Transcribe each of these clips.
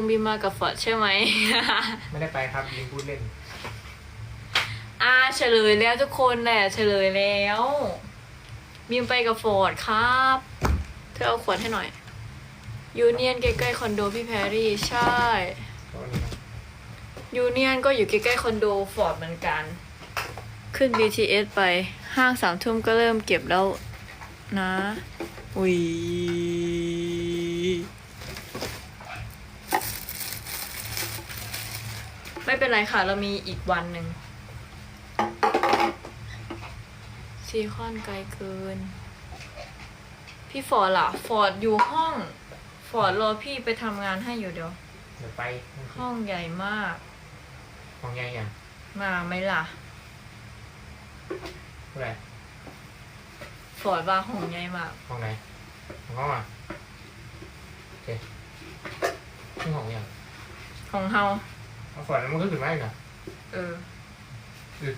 งบีมมากับฟอร์ดใช่ไหม ไม่ได้ไปครับยิงพูดเล่น อ่าเฉลยแล้วทุกคนแหละเฉลยแล้วบีมไปกับฟอร์ดครับ เธอเอาขวดให้หน่อย ยูเนียนใกล้ๆคอนโดพี่แพรรี่ใช่ตอนนี้นะยูเนียนก็อยู่ใกล้ๆคอนโดฟอร์ดเหมือนกัน ขึ้น BTS ไปห้างสามทุ่มก็เริ่มเก็บแล้วนะอุ้ย ไม่เป็นไรค่ะ เรามีอีกวันหนึ่งซีคอนไกลเกิน พี่ฟอร์ดล่ะ ฟอร์ดอยู่ห้อง ฟอร์ดรอพี่ไปทำงานให้อยู่เดี๋ยว เดี๋ยวไปห้องใหญ่มากของยายอย่างมาไหมล่ะเท่าไหร่ฟอร์ดว่าห้องใหญ่มากของไหนของห้องอะโอเคนี่ของอย่างของเฮา เอาฝนแล้วมันก็ขึ้นมาอีกเหรอเอออืม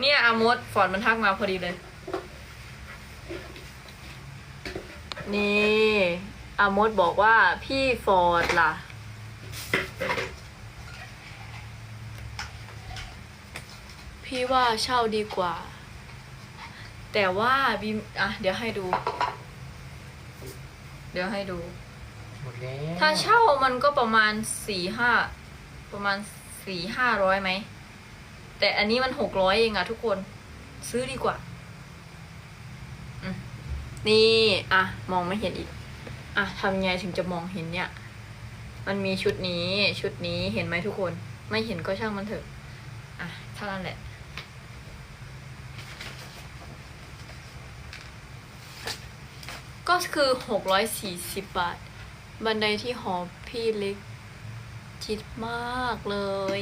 เนี่ยอามดฟอร์ดมันทักมาพอดีเลย นี่อามดบอกว่าพี่ฟอร์ดล่ะ พี่ว่าเช่าดีกว่า แต่ว่าบีมอะ เดี๋ยวให้ดู เดี๋ยวให้ดู หมดแล้วถ้าเช่ามันก็ประมาณสี่ห้าประมาณสี่ห้าร้อยไหม แต่อันนี้มันหกร้อยเองอะทุกคนซื้อดีกว่า นี่อะ มองไม่เห็นอีก อะทำไงถึงจะมองเห็นเนี่ย มันมีชุดนี้ชุดนี้เห็นไหมทุกคน ไม่เห็นก็ช่างมันเถอะ อะเท่านั้นแหละก็คือหกร้อยสี่สิบบาท บันไดที่หอพี่เล็กจิตมากเลย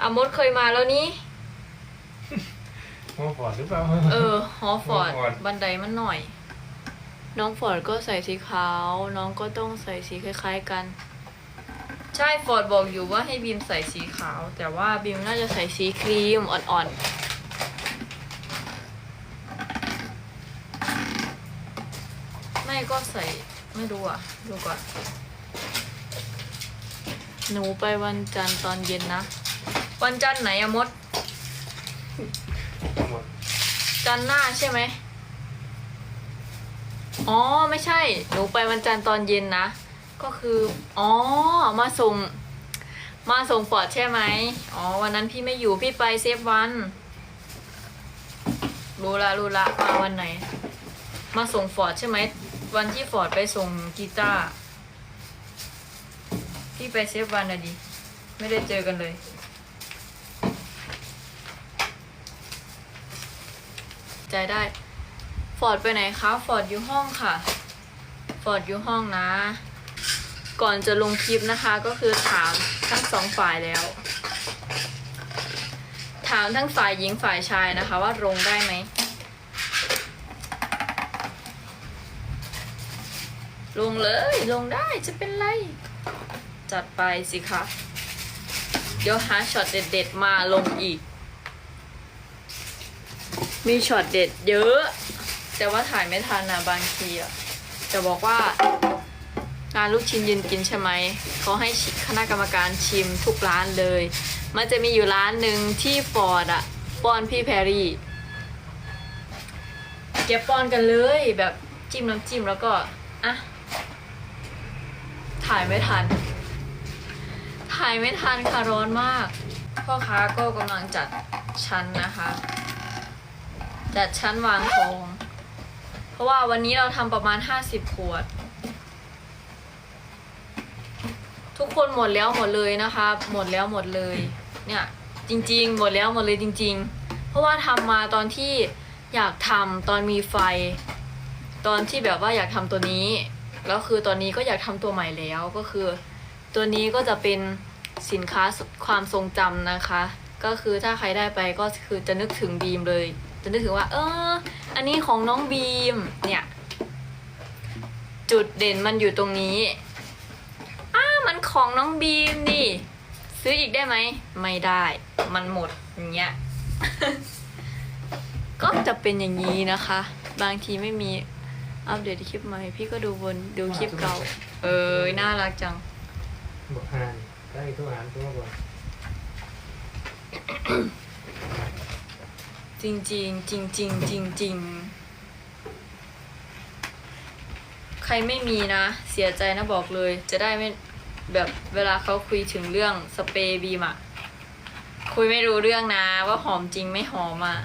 อามดเคยมาแล้วนี่ห้องฝนหรือเปล่า เออหอฟอร์ดหอฟอร์ด บันไดมันหน่อย น้องฟอร์ดก็ใส่สีขาว น้องก็ต้องใส่สีคล้าย ๆกัน ใช่ฟอร์ดบอกอยู่ว่าให้บีมใส่สีขาว แต่ว่าบีมน่าจะใส่สีครีมอ่อนๆ ไม่ ก็ใส่ไม่รู้อะ ดูก่อน หนูไปวันจันทร์ตอนเย็นนะ วันจันทร์ไหนอะมด หมดจันทร์หน้าใช่ไหม อ๋อไม่ใช่ หนูไปวันจันทร์ตอนเย็นนะ ก็คือ อ๋อ มาส่ง มาส่งฟอร์ดใช่ไหม อ๋อ วันนั้นพี่ไม่อยู่พี่ไปเซฟวัน รู้ละรู้ละมาวันไหน มาส่งฟอร์ดใช่ไหม วันที่ฟอร์ดไปส่งกีตาร์พี่ไปเซฟวันอะดิ ไม่ได้เจอกันเลย ใจได้ ฟอร์ดไปไหนคะฟอร์ดอยู่ห้องค่ะ ฟอร์ดอยู่ห้องนะ ก่อนจะลงคลิปนะคะก็คือถามทั้งสองฝ่ายแล้ว ถามทั้งฝ่ายหญิงฝ่ายชายนะคะว่าลงได้ไหม ลงเลยลงได้จะเป็นไร จัดไปสิคะ เดี๋ยวหาช็อตเด็ดๆมาลงอีก มีช็อตเด็ดเยอะ แต่ว่าถ่ายไม่ทันนะบางทีอะจะบอกว่าร้านลูกชิ้นยืนกินใช่ไหม เขาให้คณะกรรมการชิมทุกร้านเลย มันจะมีอยู่ร้านหนึ่งที่ฟอร์ดอะป้อนพี่แพรรี่เก็บป้อนกันเลยแบบจิ้มน้ำจิ้มแล้วก็อะ ถ่ายไม่ทัน ถ่ายไม่ทันค่ะร้อนมาก พ่อค้าก็กำลังจัดชั้นนะคะ จัดชั้นวางของ เพราะว่าวันนี้เราทำประมาณ 50 ขวด ทุกคนหมดแล้วหมดเลยนะคะ หมดแล้วหมดเลย เนี่ย จริง ๆ หมดแล้วหมดเลยจริง ๆ เพราะว่าทำมาตอนที่อยากทำตอนมีไฟ ตอนที่แบบว่าอยากทำตัวนี้ แล้วคือตอนนี้ก็อยากทำตัวใหม่แล้วก็คือ ตัวนี้ก็จะเป็นสินค้าความทรงจำนะคะ ก็คือถ้าใครได้ไปก็คือจะนึกถึงบีมเลย จะนึกถึงว่า เออ อันนี้ของน้องบีมเนี่ย จุดเด่นมันอยู่ตรงนี้อ้ามันของน้องบีมนี่ซื้ออีกได้ไหม ไม่ได้ มันหมดอย่างเงี้ย ก็จะเป็นอย่างนี้นะคะ บางทีไม่มี อัปเดตคลิปใหม่พี่ก็ดูบนดูคลิปเก่า เออน่ารักจังบอกอ่านได้ทุกอ่านทุกคนจริงจริงจริงจริงจริงจริงใครไม่มีนะ เสียใจนะบอกเลย จะได้ไม่แบบเวลาเขาคุยถึงเรื่องสเปรย์บีมอะคุยไม่รู้เรื่องนะว่าหอมจริงไม่หอมอะ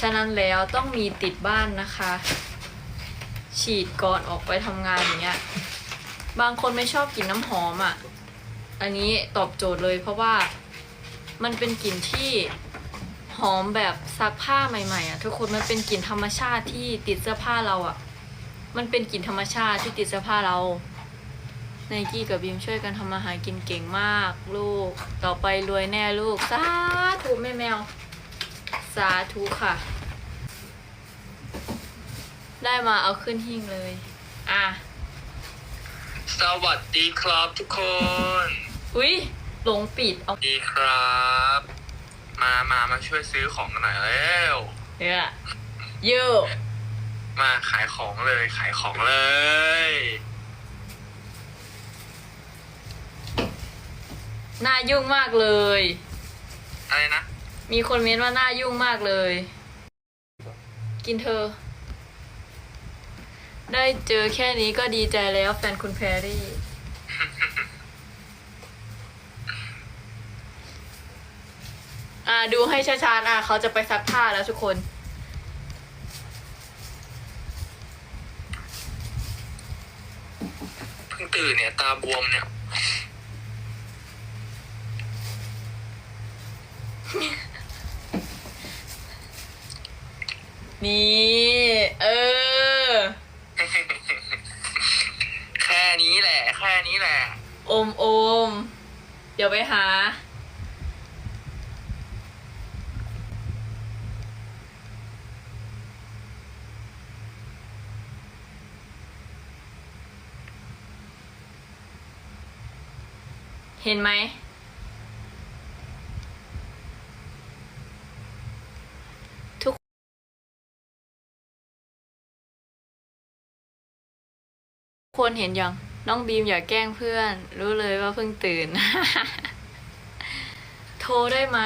ฉะนั้นแล้วต้องมีติดบ้านนะคะ ฉีดก่อนออกไปทำงานอย่างเงี้ย บางคนไม่ชอบกลิ่นน้ำหอมอะอันนี้ตอบโจทย์เลยเพราะว่ามันเป็นกลิ่นที่หอมแบบซักผ้าใหม่ๆอะทุกคนมันเป็นกลิ่นธรรมชาติที่ติดเสื้อผ้าเราอะ มันเป็นกลิ่นธรรมชาติที่ติดเสื้อผ้าเราไนกี้กับบีมช่วยกันทำอาหารกินเก่งมาก ลูก ต่อไปรวยแน่ลูกสาธุแม่แมว สาธุค่ะ ได้มาเอาขึ้นหิ้งเลย อะ สวัสดีครับทุกคน อุ๊ยหลงปิดเอาดีครับ มามามาช่วยซื้อของกันหน่อยแล้วเยอะเยอะมาขายของเลยขายของเลย น่ายุ่งมากเลย อะไรนะ มีคนเม้นว่าหน่ายุ่งมากเลย กินเธอ ได้เจอแค่นี้ก็ดีใจแล้วแฟนคุณแพรรี่ อ่าดูให้ช้าๆอะเขาจะไปซักผ้าแล้วทุกคน เพิ่งตื่นเนี่ย ตาบวมเนี่ย นี่ เออ แค่นี้แหละ แค่นี้แหละ โอมโอม เดี๋ยวไปหา เห็นไหม ทุก คนเห็นยัง น้องบีมอย่าแกล้งเพื่อน รู้เลยว่าเพิ่งตื่น โทรได้ไหม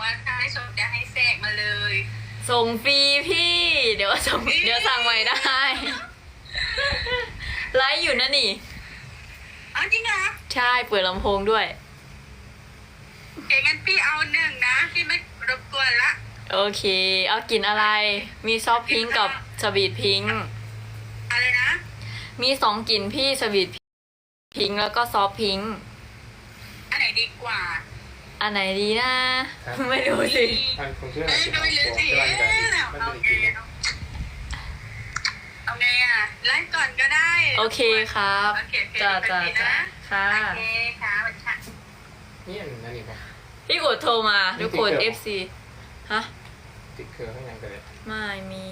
ว่าถ้าให้สนจะให้แทรกมาเลย ส่งฟรีพี่ เดี๋ยวส่งเดี๋ยวสั่งใหม่ได้ ไลฟ์อยู่นะนี่ เอาจริงเหรอใช่เปิดลำโพงด้วย เก่งั้นพี่เอาหนึ่งนะพี่ไม่รบกวนละ โอเค เอากลิ่นอะไร มีซอฟต์พิงค์กับสวีทพิงค์อะไรนะ มีสองกลิ่นพี่สวีทพิงค์แล้วก็ซอฟต์พิงค์อันไหนดีกว่าอันไหนดีนะ ไม่รู้สิ อันของเพื่อนเอ้ยที่ดูของเลยตัวสิที่เอ้ร้านยกันมันเอาจะไงกินอะ เอาไงอะไลฟ์ก่อนก็ได้โอเคครับโอเคโอเคจ้าจ้าโอเคจ้านะค่ะโอเคค่ะวันชักนี่อันนั้นนี่ปะ พี่กดโทรมาทุกคนนี่ติ๊กเกอร์ FC ฮะติ๊กเกอร์ข้างในกันเลยไม่มี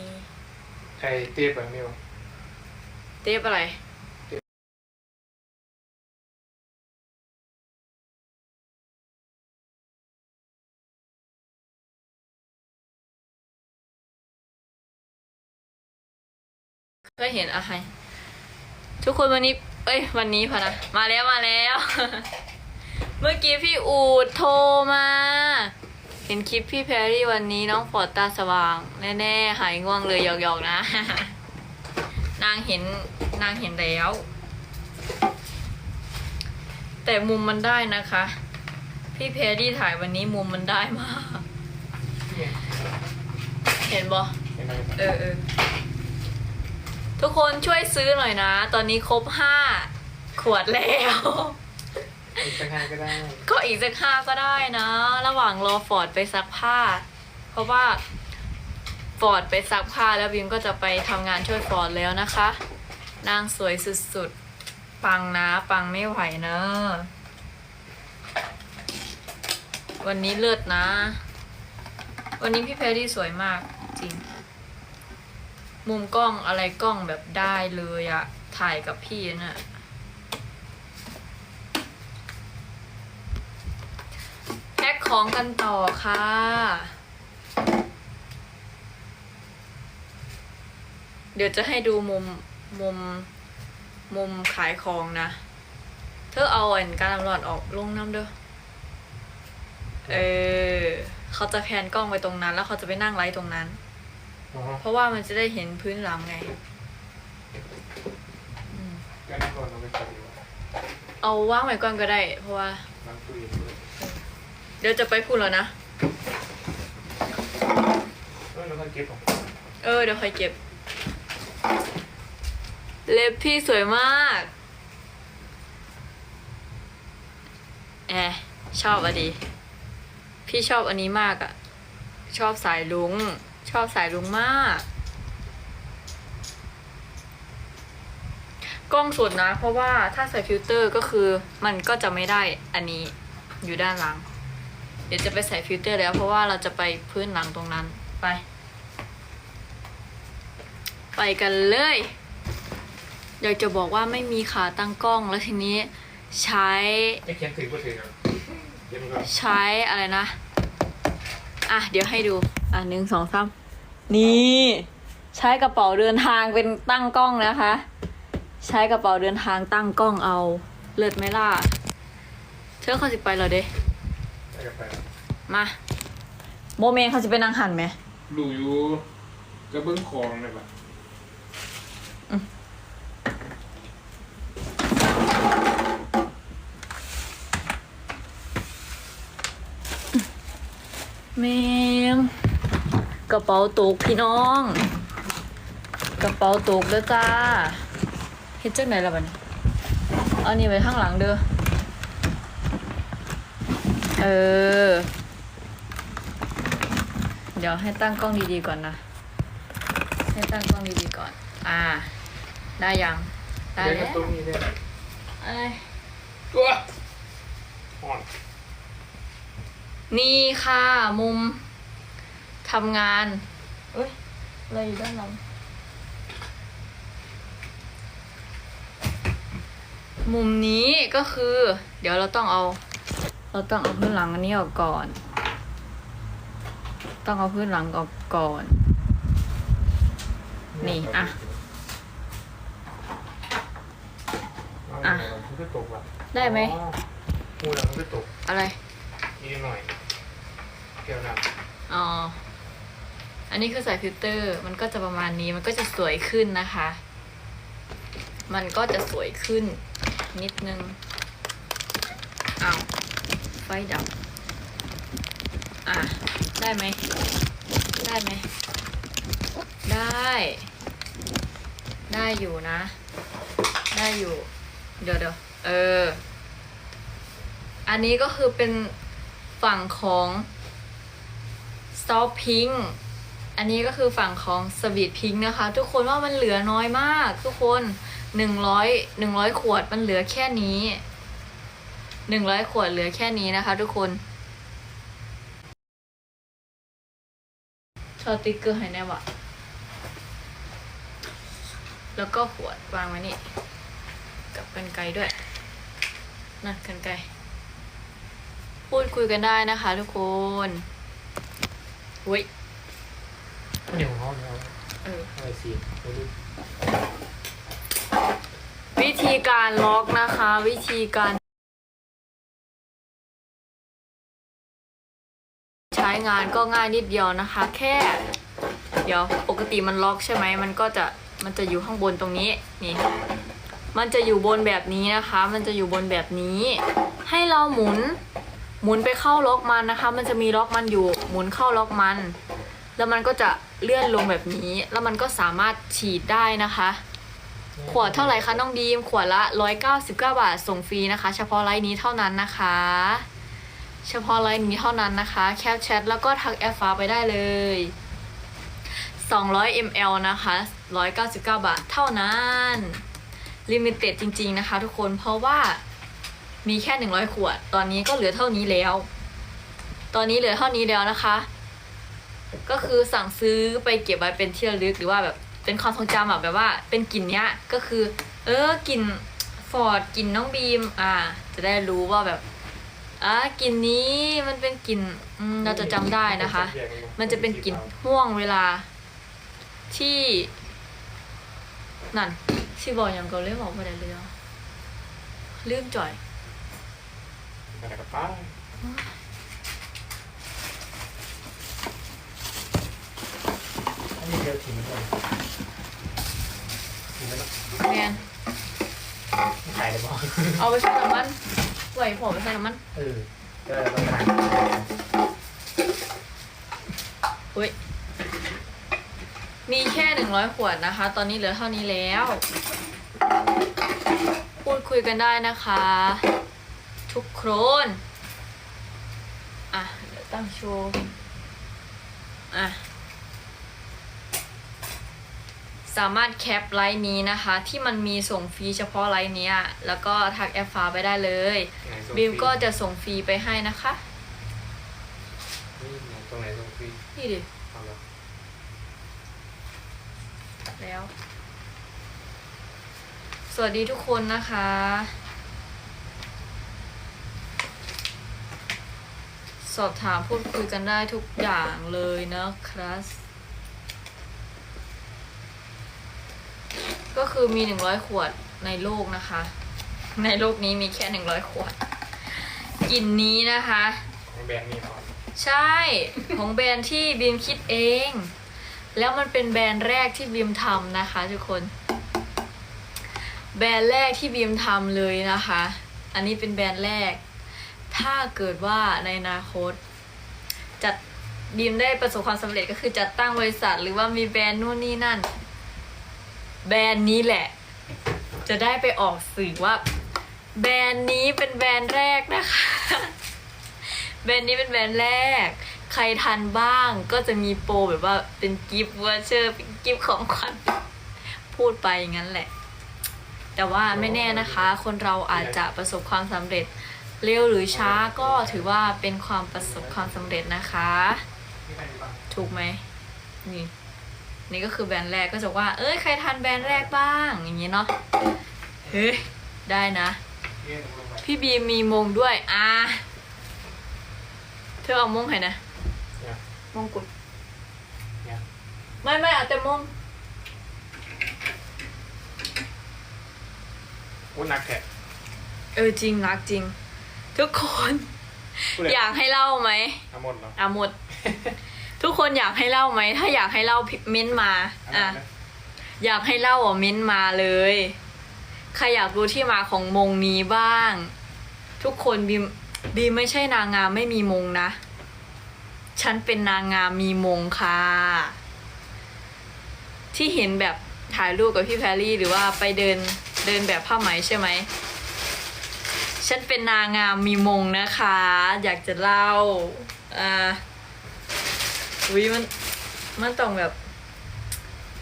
ใครเตี้ยแบบนี้วะเทปอะไร เคยเห็นอะไรทุกคนวันนี้ เอ้ย วันนี้พะนะ มาแล้วมาแล้ว เมื่อกี้พี่อูดโทรมา เห็นคลิปพี่แพรรี่วันนี้น้องฟอร์ดตาสว่าง แน่ๆ หายง่วงเลยหยอกๆนะ นางเห็นนางเห็นแล้ว แต่มุมมันได้นะคะ พี่แพรรี่ถ่ายวันนี้มุมมันได้มากเนี่ยเห็นบอเห็นไหมเออเออ ทุกคนช่วยซื้อหน่อยนะ ตอนนี้ครบห้าขวดแล้ว อีกสักห้าก็ได้ก็อีกสักห้าก็ได้นะ ระหว่างรอฟอร์ดไปซักผ้า เพราะว่าฟอร์ดไปซักผ้าแล้วบิมก็จะไปทำงานช่วยฟอร์ดแล้วนะคะ นางสวยสุดๆ ปังนะ ปังไม่ไหวเนอะวันนี้เลือดนะ วันนี้พี่เพรรี่สวยมากจริง มุมกล้องอะไรกล้องแบบได้เลยอะถ่ายกับพี่น่ะแพ็คของกันต่อค่ะ เดี๋ยวจะให้ดูมุมมุมมุมขายของนะ เธอเอาอันการตำรวจออกลงน้ำเด้อ เออ เขาจะแพนกล้องไปตรงนั้น แล้วเขาจะไปนั่งไลฟ์ตรงนั้น เพราะว่ามันจะได้เห็นพื้นหลังไงอืมก็นั่งรอเราไปคุยว่าเอาว่างไว้ก่อนก็ได้ เพราะว่านั่งคุยด้วยเดี๋ยวจะไปพูดแล้วนะเออเราต้องเก็บของเออ เดี๋ยวค่อยเก็บ เล็บพี่สวยมากแอะชอบอะดี พี่ชอบอันนี้มากอะชอบสายลุง ชอบสายลุงมาก กล้องสุดนะ เพราะว่าถ้าใส่ฟิลเตอร์ก็คือมันก็จะไม่ได้อันนี้อยู่ด้านหลัง เดี๋ยวจะไปใส่ฟิลเตอร์แล้วเพราะว่าเราจะไปพื้นหลังตรงนั้นไป ไปกันเลย อยากจะบอกว่าไม่มีขาตั้งกล้องแล้วทีนี้ใช้ไม่เขียนถือก็ถือนะเดี๋ยวมันก็ใช้อะไรนะ อะ เดี๋ยวให้ดู อะหนึ่งสองสามนี่ ใช้กระเป๋าเดินทางเป็นตั้งกล้องนะคะ ใช้กระเป๋าเดินทางตั้งกล้องเอา เลิศไหมล่ะ เธอเขาสิไปเหรอเด้ได้กาแฟมาโมเมนเขาจะไปนั่งหันไหมดูอยู่กระเบื้องคองเลยปะเมง กระเป๋าตกพี่น้อง กระเป๋าตกเด้อจ้าเฮ็ดจังไหนล่ะบัดนี้เอานี่ไว้ข้างหลังเด้อเออ เดี๋ยวให้ตั้งกล้องดีๆก่อนนะ ให้ตั้งกล้องดีๆก่อน อ่า ได้ยังได้เดี๋ยวแล้วตรงนี้ได้เอ้ยตัวอ่อนนี่ค่ะมุม ทำงานเอ้ยอะไรอยู่ด้านหลังมุมนี้ก็คือ เดี๋ยวเราต้องเอา เราต้องเอาพื้นหลังอันนี้ออกก่อน ต้องเอาพื้นหลังออกก่อน นี่อะอะมันก็ตกว่ะได้ไหมอ๋อมูแล้วมันก็ตกอะไรนิดหน่อยเกี่ยวหนักอ๋อ อันนี้คือใส่ฟิลเตอร์มันก็จะประมาณนี้มันก็จะสวยขึ้นนะคะ มันก็จะสวยขึ้นนิดนึงเอาไฟดับ อะ ได้ไหม ได้ไหม ได้ ได้อยู่นะ ได้อยู่ เดี๋ยวเดี๋ยวเออ อันนี้ก็คือเป็นฝั่งของซอฟพิง อันนี้ก็คือฝั่งของสวีทพิงนะคะ ทุกคนว่ามันเหลือน้อยมาก ทุกคนหนึ่งร้อยหนึ่งร้อยขวดมันเหลือแค่นี้หนึ่งร้อยขวดเหลือแค่นี้นะคะ ทุกคนชอติ๊กเกอร์ให้แน่วะแล้วก็ขวดวางไว้นี่ กับกันไกลด้วยนั่นกันไกลพูดคุยกันได้นะคะ ทุกคนอุ้ย เหนียวของเขาเนี่ยเออ อะไรสีไม่รู้วิธีการล็อกนะคะ วิธีการ ใช้งานก็ง่ายนิดเดียวนะคะ แค่ เดี๋ยวปกติมันล็อกใช่ไหมมันก็จะมันจะอยู่ข้างบนตรงนี้นี่ มันจะอยู่บนแบบนี้นะคะ มันจะอยู่บนแบบนี้ ให้เราหมุน หมุนไปเข้าล็อกมันนะคะ มันจะมีล็อกมันอยู่หมุนเข้าล็อกมัน แล้วมันก็จะ เลื่อนลงแบบนี้ แล้วมันก็สามารถฉีดได้นะคะ ขวดเท่าไหร่คะน้องดีม ขวดละ 199 บาทส่งฟรีนะคะ เฉพาะไลน์นี้เท่านั้นนะคะ เฉพาะไลน์นี้เท่านั้นนะคะ แคปแชทแล้วก็ทักแอฟฟ้าไปได้เลย 200 ml นะคะ 199 บาทเท่านั้นลิมิเต็ดจริง ๆนะคะ ทุกคนเพราะว่ามีแค่ 100 ขวด ตอนนี้ก็เหลือเท่านี้แล้ว ตอนนี้เหลือเท่านี้แล้วนะคะ ก็คือสั่งซื้อไปเก็บไว้เป็นที่ระลึกหรือว่าแบบเป็นความทรงจำแบบว่า เป็นกลิ่นเนี้ยก็คือ เออกลิ่นฟอร์ดกลิ่นน้องบีม อ่า จะได้รู้ว่าแบบอ่ากลิ่นนี้มันเป็นกลิ่นอืมเราจะจำได้นะคะ มันจะเป็นกลิ่นห่วงเวลาที่ นั่นสิบอกอย่างก็เลยบอกไปได้เลยอะลืมจ่อย ไปกับป้าอั นนี้เดียวทิ้งเลยทิ้งแล้วแมนขายเลยบอกเอาไปใส่น้ำมันไหวผมไปใส่น้ำมันเออก็ต้องการเฮ้ยมีแค่หนึ่งร้อยขวดนะคะ ตอนนี้เหลือเท่านี้แล้ว พูดคุยกันได้นะคะ ทุกโครนอะเดี๋ยวตั้งโชว์อะ สามารถแคปไลน์นี้นะคะ ที่มันมีส่งฟรีเฉพาะไลน์เนี้ยแล้วก็ทักแอปฟ้าไปได้เลยบิมก็จะส่งฟรีไปให้นะคะนี่ไหนตรงไหนตรงฟรีนี่ดิเอาละแล้ว สวัสดีทุกคนนะคะ สอบถามพูดคุยกันได้ทุกอย่างเลยนะครับ ก็คือมีหนึ่งร้อยขวดในโลกนะคะ ในโลกนี้มีแค่หนึ่งร้อยขวดกลิ่นนี้นะคะของแบรนด์นี้ก่อนใช่ ของแบรนด์ที่บีมคิดเอง แล้วมันเป็นแบรนด์แรกที่บีมทำนะคะทุกคน แบรนด์แรกที่บีมทำเลยนะคะ อันนี้เป็นแบรนด์แรก ถ้าเกิดว่าในอนาคต จัดบีมได้ประสบความสำเร็จก็คือจัดตั้งบริษัท หรือว่ามีแบรนด์นู่นนี่นั่น แบรนด์นี้แหละ จะได้ไปออกสื่อว่า แบรนด์นี้เป็นแบรนด์แรกนะคะ แบรนด์นี้เป็นแบรนด์แรก ใครทันบ้างก็จะมีโปรแบบว่าเป็นกิฟต์วอเชอร์เป็นกิฟต์ของขวัญพูดไปอย่างนั้นแหละ แต่ว่าไม่แน่นะคะ คนเราอาจจะประสบความสำเร็จเร็วหรือช้าก็ถือว่าเป็นความประสบความสำเร็จนะคะ ถูกไหมนี่ นี่ก็คือแบรนด์แรกก็จะว่า เอ้ยใครทันแบรนด์แรกบ้าง อย่างนี้เนาะเฮ้ยได้นะเรียกลงไปพี่บีมมีมงด้วย อ่าเธอเอามงให้นะเนี่ยมงกุฎเนี่ยไม่ไม่เอาแต่มงโอ้หนักแค่เออจริงรักจริง ทุกคนพูดเลยอยากให้เล่าไหมเอาหมดเหรออะหมด ทุกคนอยากให้เล่าไหม ถ้าอยากให้เล่าพิเม้นต์มา อะเาหมดนะอยากให้เล่าอะเม้นต์มาเลย ใครอยากรู้ที่มาของมงนี้บ้าง ทุกคนบีมบีมไม่ใช่นางงามไม่มีมงนะ ฉันเป็นนางงามมีมงค่ะ ที่เห็นแบบถ่ายรูปกับพี่แพรรี่หรือว่าไปเดินเดินแบบผ้าไหมใช่ไหม ฉันเป็นนางงามมีมงนะคะ อยากจะเล่า อ่า อุ้ยมันมันต้องแบบ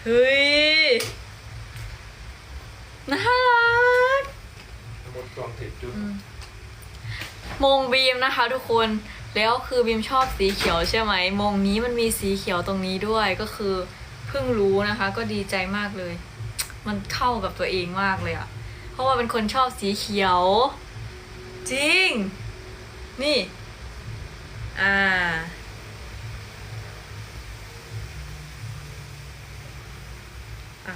เฮ้ยน่ารักหมดกล่องถือจุดมงบีมนะคะ ทุกคนแล้วคือบีมชอบสีเขียวใช่ไหมมงนี้มันมีสีเขียวตรงนี้ด้วยก็คือเพิ่งรู้นะคะ ก็ดีใจมากเลย มันเข้ากับตัวเองมากเลยอะเพราะว่าเป็นคนชอบสีเขียว จริง นี่ อ่า อะ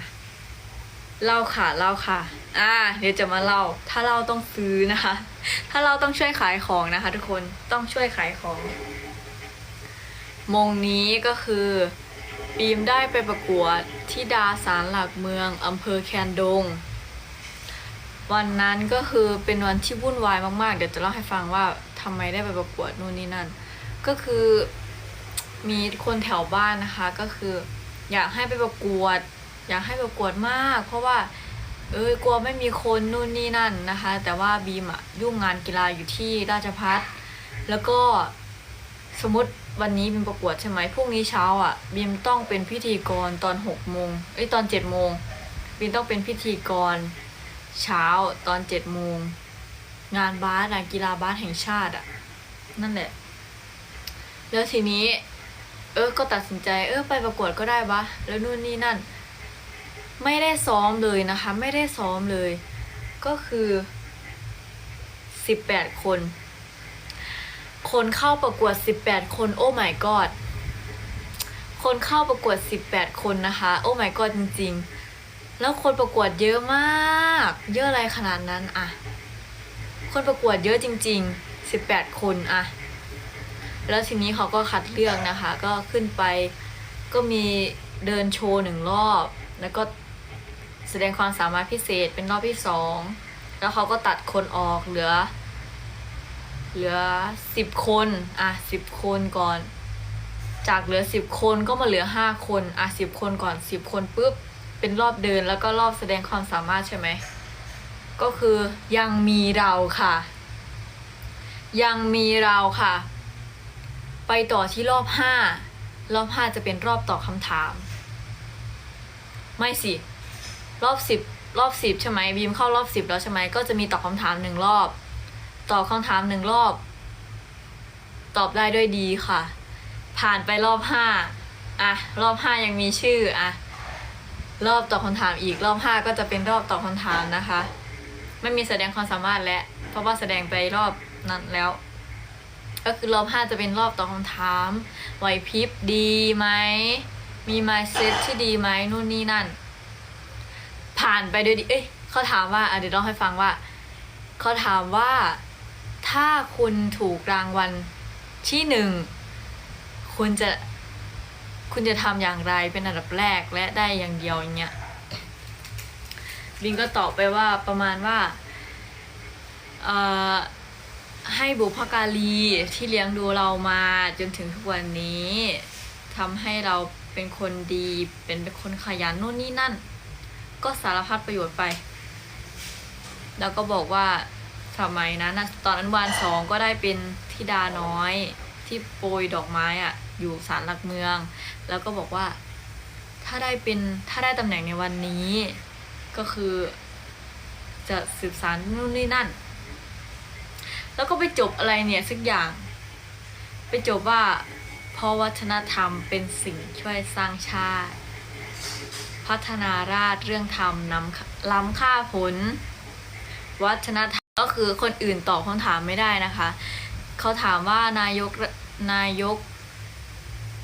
เล่าค่ะเล่าค่ะ อ่า เดี๋ยวจะมาเล่า ถ้าเราต้องซื้อนะคะ ถ้าเราต้องช่วยขายของนะคะ ทุกคนต้องช่วยขายของ มงนี้ก็คือบีมได้ไปประกวดที่ดาสารหลักเมืองอำเภอแคนดง วันนั้นก็คือเป็นวันที่วุ่นวายมากๆ เดี๋ยวจะเล่าให้ฟังว่าทำไมได้ไปประกวดนู่นนี่นั่น ก็คือมีคนแถวบ้านนะคะ ก็คือ อยากให้ไปประกวด อยากให้ประกวดมาก เพราะว่าเอ้ยกลัวไม่มีคนนู่นนี่นั่นนะคะ แต่ว่าบีมอะยุ่งงานกีฬาอยู่ที่ราชพัฒแล้วก็สมมติวันนี้บีมประกวดใช่ไหมพรุ่งนี้เช้าอะบีมต้องเป็นพิธีกรตอนหกโมงเอ้ยตอนเจ็ดโมงบีมต้องเป็นพิธีกรเช้าตอนเจ็ดโมงงานบาสอะกีฬาบาสแห่งชาติอะนั่นแหละ แล้วทีนี้ เออก็ตัดสินใจ เออไปประกวดก็ได้วะแล้วนู่นนี่นั่น ไม่ได้ซ้อมเลยนะคะ ไม่ได้ซ้อมเลย ก็คือสิบแปดคน คนเข้าประกวดสิบแปดคนโอ้ my god คนเข้าประกวดสิบแปดคนนะคะ โอ้ my god จริง ๆ แล้วคนประกวดเยอะมาก เยอะอะไรขนาดนั้นอะคนประกวดเยอะจริงๆสิบแปดคนอะแล้วทีนี้เขาก็คัดเลือกนะคะ ก็ขึ้นไปก็มีเดินโชว์หนึ่งรอบ แล้วก็ แสดงความสามารถพิเศษเป็นรอบที่สองแล้วเขาก็ตัดคนออกเหลือ เหลือสิบคนอะสิบคนก่อน จากเหลือสิบคนก็มาเหลือห้าคนอะสิบคนก่อนสิบคนปุ๊บเป็นรอบเดินแล้วก็รอบแสดงความสามารถใช่ไหมก็คือยังมีเราค่ะ ยังมีเราค่ะ ไปต่อที่รอบห้ารอบห้าจะเป็นรอบตอบคำถาม ไม่สิ รอบสิบรอบสิบใช่ไหมบีมเข้ารอบสิบแล้วใช่ไหมก็จะมีตอบคำถามหนึ่งรอบ ตอบคำถามหนึ่งรอบ ตอบได้ด้วยดีค่ะ ผ่านไปรอบห้าอะรอบห้ายังมีชื่ออะรอบตอบคำถามอีกรอบห้าก็จะเป็นรอบตอบคำถามนะคะ ไม่มีแสดงความสามารถแล้วเพราะว่าแสดงไปรอบนั้นแล้ว ก็คือรอบห้าจะเป็นรอบตอบคำถามไหวพริบดีไหมมีมายเซ็ตที่ดีไหมนู่นนี่นั่น ผ่านไปด้วยดี เอ้ยเขาถามว่าเดี๋ยวเล่าให้ฟังว่า เขาถามว่าถ้าคุณถูกรางวัลที่หนึ่งคุณจะคุณจะทำอย่างไรเป็นอันดับแรกและได้อย่างเดียวอย่างเงี้ยบินก็ตอบไปว่าประมาณว่าเอ่อให้บุพการีที่เลี้ยงดูเรามาจนถึงทุกวันนี้ทำให้เราเป็นคนดีเป็นคนขยันนู่นนี่นั่น ก็สารพัดประโยชน์ไป แล้วก็บอกว่าสมัยนั้นะตอนนั้นวันสองก็ได้เป็นธิดาน้อยที่โปรยดอกไม้อะอยู่ศาลหลักเมือง แล้วก็บอกว่า ถ้าได้เป็นถ้าได้ตำแหน่งในวันนี้ ก็คือ จะสืบสารนู่นนี่นั่น แล้วก็ไปจบอะไรเนี่ยสักอย่าง ไปจบว่าเพราะวัฒนธรรมเป็นสิ่งช่วยสร้างชาติ พัฒนาราชเรื่องธรรมนำล้ำค่าผล วัฒนธรรมก็คือคนอื่นตอบคำถามไม่ได้นะคะ เขาถามว่านายกนายก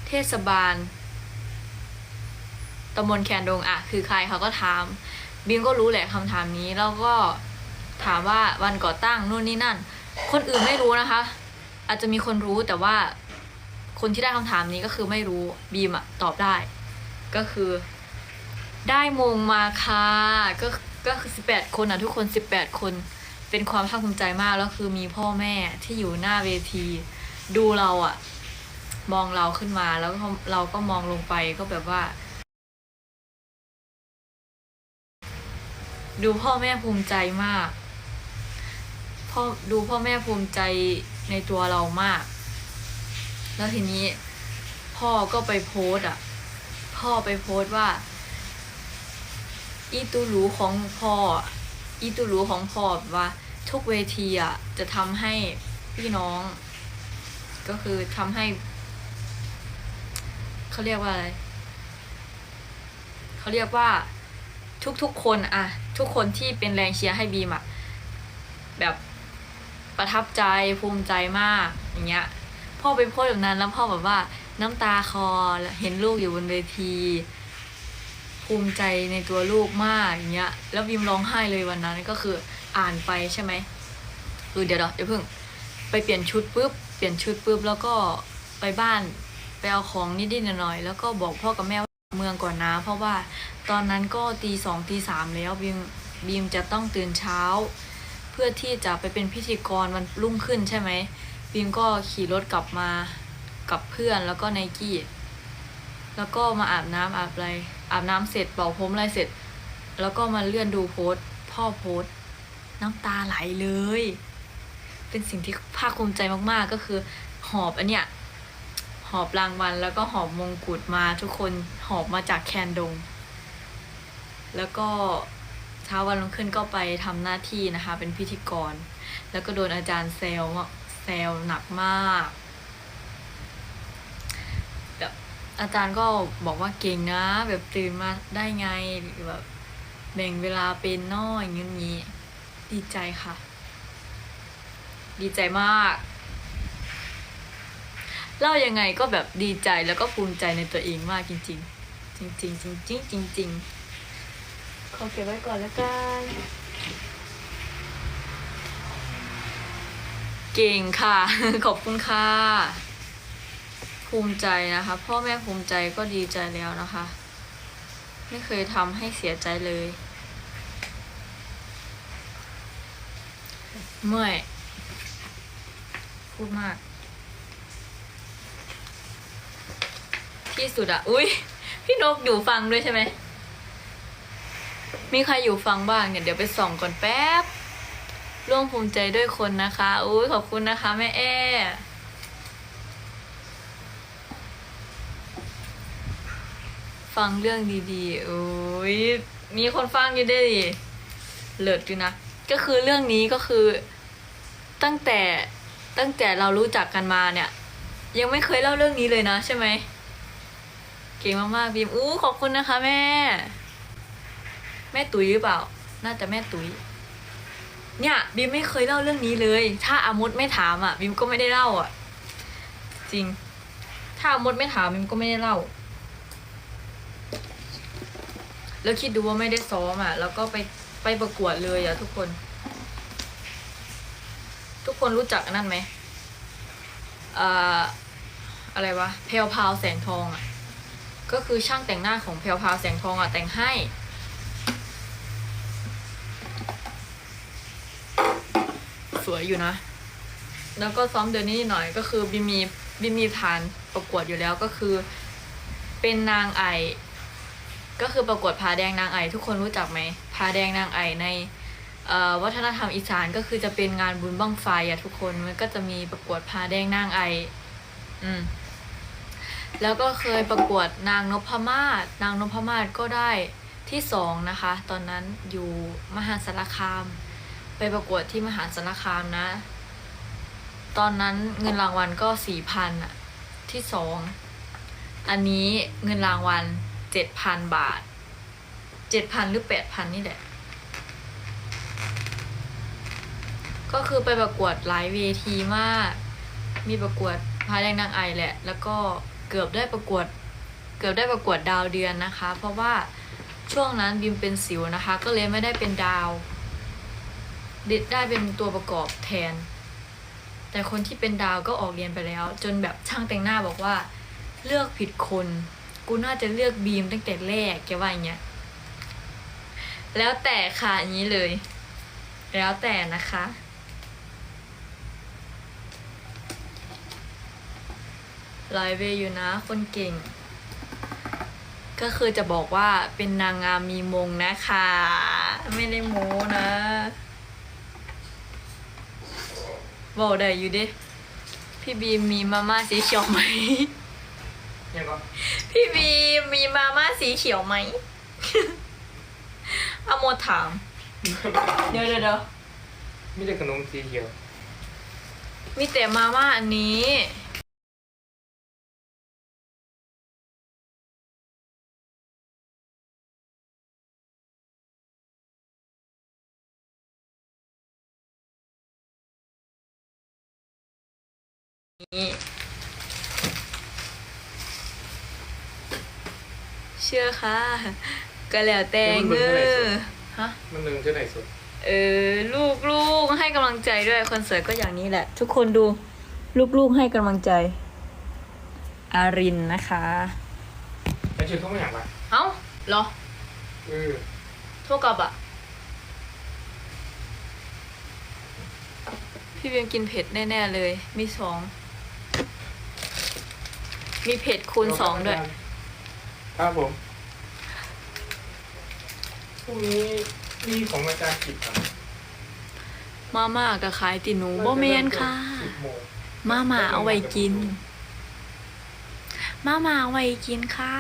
เทศบาลตำบลแคนดงอะคือใครเขาก็ถาม บิมก็รู้แหละคำถามนี้แล้วก็ถามว่าวันก่อตั้งนู่นนี่นั่น คนอื่นไม่รู้นะคะ อาจจะมีคนรู้แต่ว่าคนที่ได้คำถามนี้ก็คือไม่รู้บีมอะตอบได้ ก็คือ ได้มงมาค่ะก็ก็คือสิบแปดคนอะทุกคนสิบแปดคนเป็นความภาคภูมิใจมากแล้วคือมีพ่อแม่ที่อยู่หน้าเวที ดูเราอะ มองเราขึ้นมาแล้วก็เราก็มองลงไปก็แบบว่า ดูพ่อแม่ภูมิใจมากพ่อดูพ่อแม่ภูมิใจในตัวเรามาก แล้วทีนี้พ่อก็ไปโพส์อะ พ่อไปโพสต์ว่า อีตูรู้ของพ่ออีตูรู้ของพ่อว่าทุกเวทีอะจะทำให้พี่น้อง ก็คือทำให้เขาเรียกว่าอะไรเขาเรียกว่าทุกๆคนอะทุกคนที่เป็นแรงเชียร์ให้บีมอะแบบประทับใจภูมิใจมากอย่างเงี้ย พ่อไปโพสต์แบบนั้นแล้วพ่อแบบว่าน้ำตาคอเห็นลูกอยู่บนเวที ภูมิใจในตัวลูกมากอย่างเงี้ย แล้วบีมร้องไห้เลยวันนั้นก็คืออ่านไปใช่ไหมเออเดี๋ยวเดี๋ยวเดี๋ยวเพิ่ง ไปเปลี่ยนชุดปุ๊บเปลี่ยนชุดปุ๊บแล้วก็ไปบ้านไปเอาของนิดๆหน่อยๆแล้วก็บอกพ่อกับแม่ว่าเมืองก่อนนะ เพราะว่าตอนนั้นก็ตีสองตีสามแล้วบีมบีมจะต้องตื่นเช้า เพื่อที่จะไปเป็นพิธีกรวันรุ่งขึ้นใช่ไหมบีมก็ขี่รถกลับมากับเพื่อนแล้วก็ไนกี้แล้วก็มาอาบน้ำอาบอะไร อาบน้ำเสร็จเป่าผมอะไรเสร็จ แล้วก็มาเลื่อนดูโพสต์พ่อโพสต์น้ำตาไหลเลย เป็นสิ่งที่ภาคภูมิใจมากๆก็คือ หอบอันเนี้ยหอบรางวัลแล้วก็หอบมงกุฎมาทุกคนหอบมาจากแคนดง แล้วก็เช้าวันรุ่งขึ้นก็ไปทำหน้าที่นะคะ เป็นพิธีกร แล้วก็โดนอาจารย์แซวแซวหนักมาก แบบ อาจารย์ก็บอกว่าเก่งนะ แบบตื่นมาได้ไงแบบแบ่งเวลาเป็นเน้อยอย่างนี้ดีใจค่ะ ดีใจมากเล่ายังไงก็แบบดีใจแล้วก็ภูมิใจในตัวเองมากจริง ๆ จริง ๆ จริง ๆ จริงๆจริงๆขอเก็บไว้ก่อนแล้วกันเก่งค่ะ ขอบคุณค่ะ ภูมิใจนะคะ พ่อแม่ภูมิใจก็ดีใจแล้วนะคะ ไม่เคยทำให้เสียใจเลย เมื่อย พูดมาก ที่สุดอะอุ้ยพี่นกอยู่ฟังด้วยใช่ไหม มีใครอยู่ฟังบ้างเนี่ยเดี๋ยวไปส่องก่อนแป๊บ ร่วมภูมิใจด้วยคนนะคะ อุ้ยขอบคุณนะคะแม่แอ้ ฟังเรื่องดีๆโอ้ยมีคนฟังอยู่ด้วยดิเลิศอยู่นะ ก็คือเรื่องนี้ก็คือตั้งแต่ตั้งแต่เรารู้จักกันมาเนี่ย ยังไม่เคยเล่าเรื่องนี้เลยนะใช่ไหมเก่งมากๆบีมอู้ขอบคุณนะคะ แม่ แม่ตุ๋ยหรือเปล่า น่าจะแม่ตุ๋ยเนี่ยบีมไม่เคยเล่าเรื่องนี้เลย ถ้าอามดไม่ถามอะบีมก็ไม่ได้เล่าอะ จริง ถ้าอามดไม่ถามบีมก็ไม่ได้เล่า แล้วคิดดูว่าไม่ได้ซ้อมอะ แล้วก็ไปไปประกวดเลยอะทุกคน ทุกคนรู้จักนั่นไหมเอ่ออะไรวะเพลวพราวแสงทองอะ ก็คือช่างแต่งหน้าของเพลวพราวแสงทองอะแต่งให้ สวยอยู่นะ แล้วก็ซ้อมเดือนนี้หน่อยก็คือบิมมีบิมมีฐานประกวดอยู่แล้วก็คือ เป็นนางไอ ก็คือประกวดผาแดงนางไอ ทุกคนรู้จักไหมผาแดงนางไอในวัฒนธรรมอีสานก็คือจะเป็นงานบุญบั้งไฟอะทุกคนมันก็จะมีประกวดผาแดงนางไอ อืมแล้วก็เคยประกวดนางนพมาศนางนพมาศก็ได้ที่สองนะคะ ตอนนั้นอยู่มหาสารคาม ไปประกวดที่มหาสารคามนะ ตอนนั้นเงินรางวัลก็สี่พันอะที่สองอันนี้เงินรางวัล เจ็ดพันบาทเจ็ดพันหรือแปดพันนี่แหละ ก็คือไปประกวดหลายเวทีมาก มีประกวดพายแดงนางไอแหละ แล้วก็เกือบได้ประกวด เกือบได้ประกวดดาวเดือนนะคะ เพราะว่าช่วงนั้นบิมเป็นสิวนะคะ ก็เลยไม่ได้เป็นดาวดิดได้เป็นตัวประกอบแทน แต่คนที่เป็นดาวก็ออกเรียนไปแล้ว จนแบบช่างแต่งหน้าบอกว่า เลือกผิดคน กูน่าจะเลือกบีมตั้งแต่แรกแกว่าอย่างเงี้ย แล้วแต่ค่ะอย่างนี้เลย แล้วแต่นะคะไลฟ์เวยอยู่นะ คนเก่ง ก็คือจะบอกว่าเป็นนางงามมีมงนะคะ ไม่ได้โม้นะบอกได้อยู่ดิพี่บีมมีมาม่าสีเขียวไหม ยังก็พี่บีมมีมาม่าสีเขียวไหมเอาโมถาม เดี๋ยวเดี๋ยวเดี๋ยวไม่ได้ขนมสีเขียวมีแต่มาม่าอันนี้ นี่ ชื่อค่ะก็แล้วแต่เงอฮะมันนึงจะไหนสุด เออ ลูกลูกให้กำลังใจด้วยคอนเสิร์ตก็อย่างนี้แหละ ทุกคนดู ลูกลูกให้กำลังใจ อารินนะคะแล้วชื่อเขาไม่อยากละเอ้าเหรอเออโทษกับอะ พี่เบียมกินเผ็ดแน่ ๆ เลย มีสอง มีเผ็ดคูณสองด้วย ครับผมพรุ่งนี้มีของอาจารย์กิจครับมาม่ากับขายติหนูบ่เมนค่ะ สิบโมงมาม่าเอาไว้กิน มาม่าเอาไว้กินค่ะ